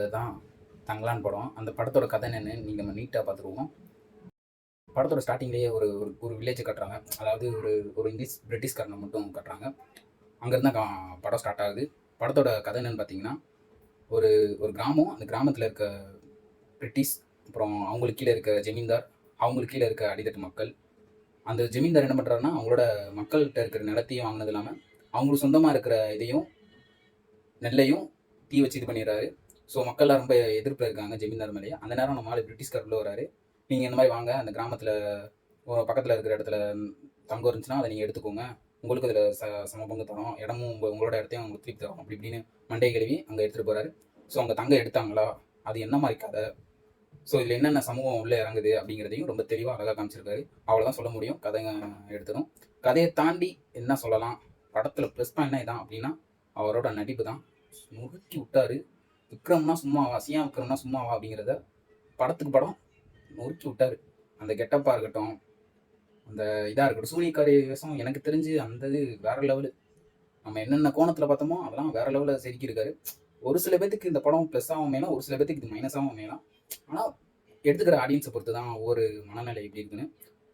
இதுதான் தங்கலான் படம். அந்த படத்தோட கதை என்னன்னு நீங்கள் நம்ம நீட்டாக பார்த்துருவோம் படத்தோட ஸ்டார்டிங்லேயே ஒரு ஒரு ஒரு வில்லேஜ் கட்டுறாங்க. அதாவது ஒரு ஒரு இங்கிலீஷ் பிரிட்டிஷ்காரனை மட்டும் கட்டுறாங்க. அங்கேருந்து தான் கா- படம் ஸ்டார்ட் ஆகுது. படத்தோட கதை என்னன்னு பார்த்தீங்கன்னா ஒரு ஒரு கிராமம் அந்த கிராமத்தில் இருக்க பிரிட்டிஷ் அப்புறம் அவங்களுக்கு கீழே இருக்க ஜமீன்தார் அவங்களுக்கு கீழே இருக்க அடித்தட்டு மக்கள். அந்த ஜமீன்தார் என்ன பண்ணுறாருன்னா அவங்களோட மக்கள்கிட்ட இருக்கிற நிலத்தையும் வாங்கினது இல்லாமல் அவங்களுக்கு சொந்தமாக இருக்கிற இதையும் நெல்லையும் தீ வச்சு இது பண்ணிடுறாரு. ஸோ மக்கள்லாம் ரொம்ப எதிர்ப்பில் இருக்காங்க ஜமீன்தார் மேலேயே. அந்த நேரம் நம்ம ஆள் பிரிட்டிஷ்கார் வராரு. நீங்கள் இந்த மாதிரி வாங்க அந்த கிராமத்தில் பக்கத்தில் இருக்கிற இடத்துல தங்கம் இருந்துச்சுன்னா அதை நீங்கள் எடுத்துக்கோங்க. உங்களுக்கு அதில் ச சம பங்கு தரோம். இடமும் உங்கள் உங்களோட இடத்தையும் அவங்களுக்கு திருப்பி தரோம். அப்படி இப்படின்னு மண்டை கழுவி அங்கே எடுத்துகிட்டு போகிறாரு ஸோ அங்கே தங்கம் எடுத்தாங்களா? அது என்ன மாதிரி கதை? ஸோ இதில் என்னென்ன சமூகம் உள்ளே இறங்குது அப்படிங்கிறதையும் ரொம்ப தெளிவாக அழகாக காமிச்சிருக்காரு. அவ்வளோதான் சொல்ல முடியும். கதைங்க எடுத்துடும் கதையை தாண்டி என்ன சொல்லலாம்? படத்தில் ப்ளஸ் பாயிண்ட் இதான் அப்படின்னா அவரோட நடிப்பு தான். நுறுக்கி விட்டாரு விக்ரம்னா சும்மாவா சியாம் விக்ரம்னா சும்மாவா அப்படிங்கிறத படத்துக்கு படம் நொறுக்கி விட்டாரு. அந்த கெட்டப்பாக இருக்கட்டும் அந்த இதாக இருக்கட்டும் சூரியக்காரி வேஷம் எனக்கு தெரிஞ்சு அந்த இது வேற லெவலு நம்ம என்னென்ன கோணத்தில் பார்த்தோமோ அதெல்லாம் வேற லெவலில் செதுக்கியிருக்காரு ஒரு சில பேத்துக்கு இந்த படம் ப்ளஸ்ஸாகவும் அமையலாம் ஒரு சில பேத்துக்கு இது மைனஸாகவும் அமையலாம் ஆனால் எடுத்துக்கிற ஆடியன்ஸை பொறுத்து தான் ஒவ்வொரு மனநிலை எப்படி இருக்குன்னு.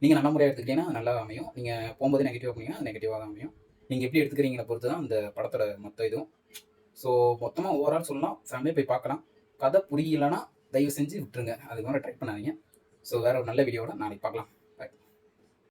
நீங்கள் நல்ல முறையாக எடுத்துக்கிட்டீங்கன்னா நல்லா அமையும். நீங்கள் போகும்போது நெகட்டிவாக போனீங்கன்னா நெகட்டிவாக தான் அமையும். நீங்கள் எப்படி எடுத்துக்கிறீங்களா பொறுத்து தான் அந்த படத்தோட மொத்த இதுவும். ஸோ மொத்தமாக ஓவரால் சொல்லலாம் ஃபேமிலியாக போய் பார்க்கலாம். கதை புரியலைன்னா தயவு செஞ்சு விட்டுருங்க. அதுக்கு மேலே ட்ரை பண்ணாதீங்க. ஸோ வேற ஒரு நல்ல வீடியோவோட நாளைக்கு பார்க்கலாம்.